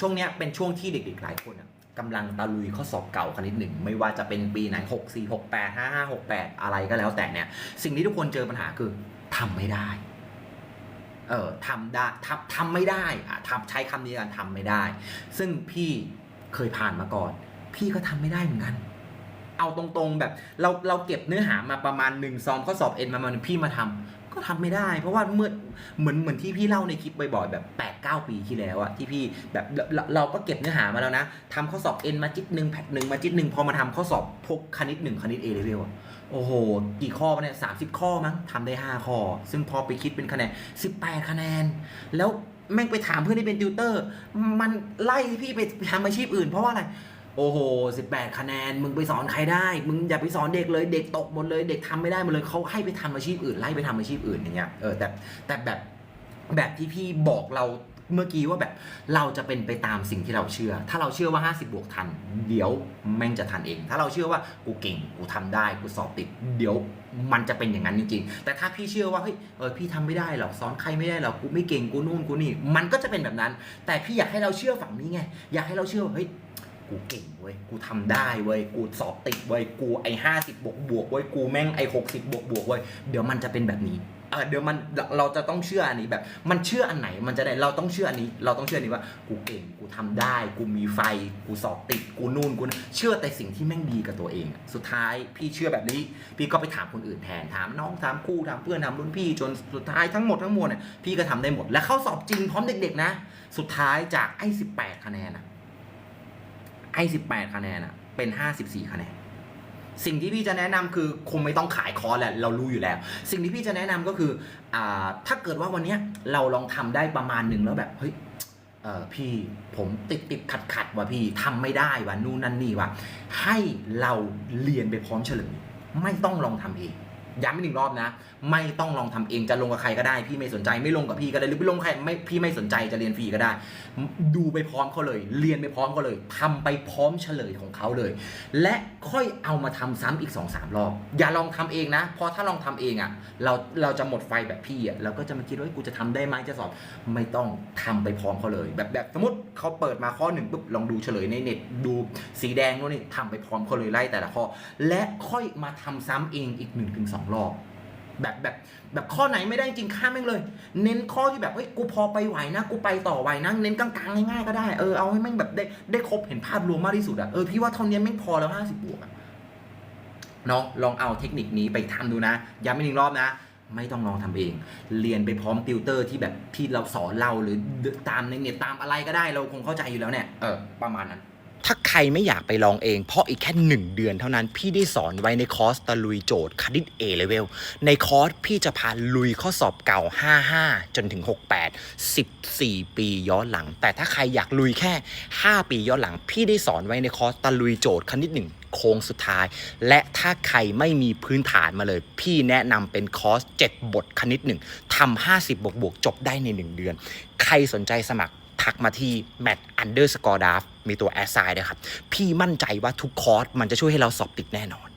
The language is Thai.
ช่วงนี้เป็นช่วงที่เด็กๆหลายคนอะกำลังตะลุยข้อสอบเก่าคณิตหนึ่งไม่ว่าจะเป็นปีไหน 6 4 6 8 5 5 6 8 อะไรก็แล้วแต่เนี่ย สิ่งที่ทุกคนเจอปัญหาคือทำไม่ได้ เออทำได้ทำทำไม่ได้อะทำใช้คำนี้กันทำไม่ได้ ซึ่งพี่เคยผ่านมาก่อน พี่ก็ทำไม่ได้เหมือนกัน เอาตรงๆ แบบเราเราเก็บเนื้อหามาประมาณหนึ่งซองข้อสอบเอ็นมามันพี่มาทำก็ทำไม่ได้ เพราะว่าเมื่อเหมือนเหมือนที่พี่เล่าในคลิปบ่อยๆแบบ8ปดเปีที่แล้วอะที่พี่แบบเราเราก็เก็บเนื้อหามาแล้วนะทำข้อสอบเอ็นมาจิตหนึ่งแพทหนึ่งมาจิตหนึ่งพอมาทำข้อสอบพวกคณิตหนึ่งคณิตเอเลเวลอะโอ้โห กี่ข้อเนี่ยสามสิบข้อมั้งทำได้ 5 ข้อ ซึ่งพอไปคิดเป็นคะแนน 18 คะแนน แล้วแม่งไปถามเพื่อนที่เป็นติวเตอร์ มันไล่พี่ไปทำอาชีพอื่นเพราะว่าอะไร โอ้โห 18 คะแนน มึงไปสอนใครได้ มึงอย่าไปสอนเด็กเลย เด็กตกหมดเลย เด็กทำไม่ได้หมดเลยเขาให้ไปทำอาชีพอื่น ไล่ไปทำอาชีพอื่นอย่างเงี้ย เออ แต่แต่แบบแบบที่พี่บอกเราเมื่อกี้ว่าแบบเราจะเป็นไปตามสิ่งที่เราเชื่อ ถ้าเราเชื่อว่า 50 บวกทัน เดี๋ยวแม่งจะทันเอง ถ้าเราเชื่อว่ากูเก่ง กูทำได้ กูสอบติด เดี๋ยวมันจะเป็นอย่างนั้นจริงๆ แต่ถ้าพี่เชื่อว่าเฮ้ย เออ พี่ทำไม่ได้หรอกสอนใครไม่ได้หรอก กูไม่เก่ง กูนู่น กูนี่ มันก็จะเป็นแบบนั้น แต่พี่อยากให้เราเชื่อฝั่งนี้ไง อยากให้เราเชื่อว่าเฮ้ย กูเก่งเว้ย กูทำได้เว้ย กูสอบติดเว้ย กูไอ้ห้าสิบบวกบวกเว้ย กูแม่งไอ้หกสิบบวกบวกเว้ย เดี๋ยวมันจะเป็นแบบนี้เออเดี๋ยวมันเราจะต้องเชื่ออันนี้แบบ มันเชื่ออันไหนมันจะได้เราต้องเชื่ออันนี้ เราต้องเชื่ออันนี้ว่า กูเก่งกูทำได้ กูมีไฟ กูสอบติดกูนู่นกูเชื่อแต่สิ่งที่แม่งดีกับตัวเองอะสุดท้ายพี่เชื่อแบบนี้ พี่ก็ไปถามคนอื่นแทนถามน้องถามครูถามเพื่อนถามรุ่นพี่จนสุดท้ายทั้งหมดทั้งมวลเนี่ยพี่ก็ทำได้หมด และเข้าสอบจริงพร้อมเด็ก ๆ นะ สุดท้ายจากไอ้สิบแปดคะแนนอะ ไอ้สิบแปดคะแนนอะเป็นห้าสิบสี่คะแนนสิ่งที่พี่จะแนะนำคือคงไม่ต้องขายคอร์สแหละเรารู้อยู่แล้ว สิ่งที่พี่จะแนะนำก็คืออถ้าเกิดว่าวันนี้เราลองทำได้ประมาณหนึ่งแล้วแบบเฮ้ยพี่ผมติดติดขัดขัดว่ะพี่ทำไม่ได้ว่ะนู่นนั่นนี่ว่ะให้เราเรียนไปพร้อมเฉลยไม่ต้องลองทำเอง ย้ำอีกหนึ่งรอบนะ ไม่ต้องลองทำเองจะลงกับใครก็ได้ พี่ไม่สนใจไม่ลงกับพี่ก็ได้หรือไปลงใครไม่พี่ไม่สนใจจะเรียนฟรีก็ได้ ดูไปพร้อมเขาเลย เรียนไปพร้อมเขาเลยทำไปพร้อมเฉลยของเขาเลย และค่อยเอามาทำซ้ำอีก2อสามรอบ อย่าลองทำเองนะเพราะถ้าลองทำเองอะ่ะเราเราจะหมดไฟแบบพี่อะ่ะเราก็จะมาคิดว่าเฮ้กูจะทำได้ไหมจะสอบไม่ต้องทำไปพร้อมเขาเลย แบบแบบสมมติเขาเปิดมาข้อหนึ่งปุ๊บลองดูเฉลยในเน็ตดูสีแดงโน่นนี่ทำไปพร้อมเขาเลยไล่แต่ละข้อ และค่อยมาทำซ้ำเองอีก1นถึงสรอบ แบบแบบแบบข้อไหนไม่ได้จริงข้ามแม่งเลย เน้นข้อที่แบบเฮ้ยกูพอไปไหวนะ กูไปต่อไหวนะเน้นกลางๆง่ายๆก็ได้เออเอาให้แม่งแบบได้ได้ครบเห็นภาพรวมมากที่สุดอะเออพี่ว่าเท่านี้แม่งพอแล้วห้าสิบบวกอะเนาะลองเอาเทคนิคนี้ไปทำดูนะย้ำอีกหนึ่งรอบนะ ไม่ต้องลองทำเอง เรียนไปพร้อมติวเตอร์ที่แบบที่เราสอนเราหรือตามในเน็ตตามอะไรก็ได้เราคงเข้าใจอยู่แล้วเนี่ยเออประมาณนั้น ถ้าใครไม่อยากไปลองเอง เพราะอีกแค่ 1 เดือนเท่านั้น พี่ได้สอนไว้ในคอร์สตะลุยโจทย์คณิต A level ในคอร์สพี่จะพาลุยข้อสอบเก่า 55 จนถึง 68 14 ปีย้อนหลัง แต่ถ้าใครอยากลุยแค่ 5 ปีย้อนหลัง พี่ได้สอนไว้ในคอร์สตะลุยโจทย์คณิต 1โค้งสุดท้าย และถ้าใครไม่มีพื้นฐานมาเลย พี่แนะนำเป็นคอร์ส 7 บทคณิต1ทำ50 บวกบวกจบได้ใน 1 เดือน ใครสนใจสมัครทักมาที่ mat underscore d a f มีตัวแอสไซด์ด้วยครับ พี่มั่นใจว่าทุกคอร์สมันจะช่วยให้เราสอบติดแน่นอน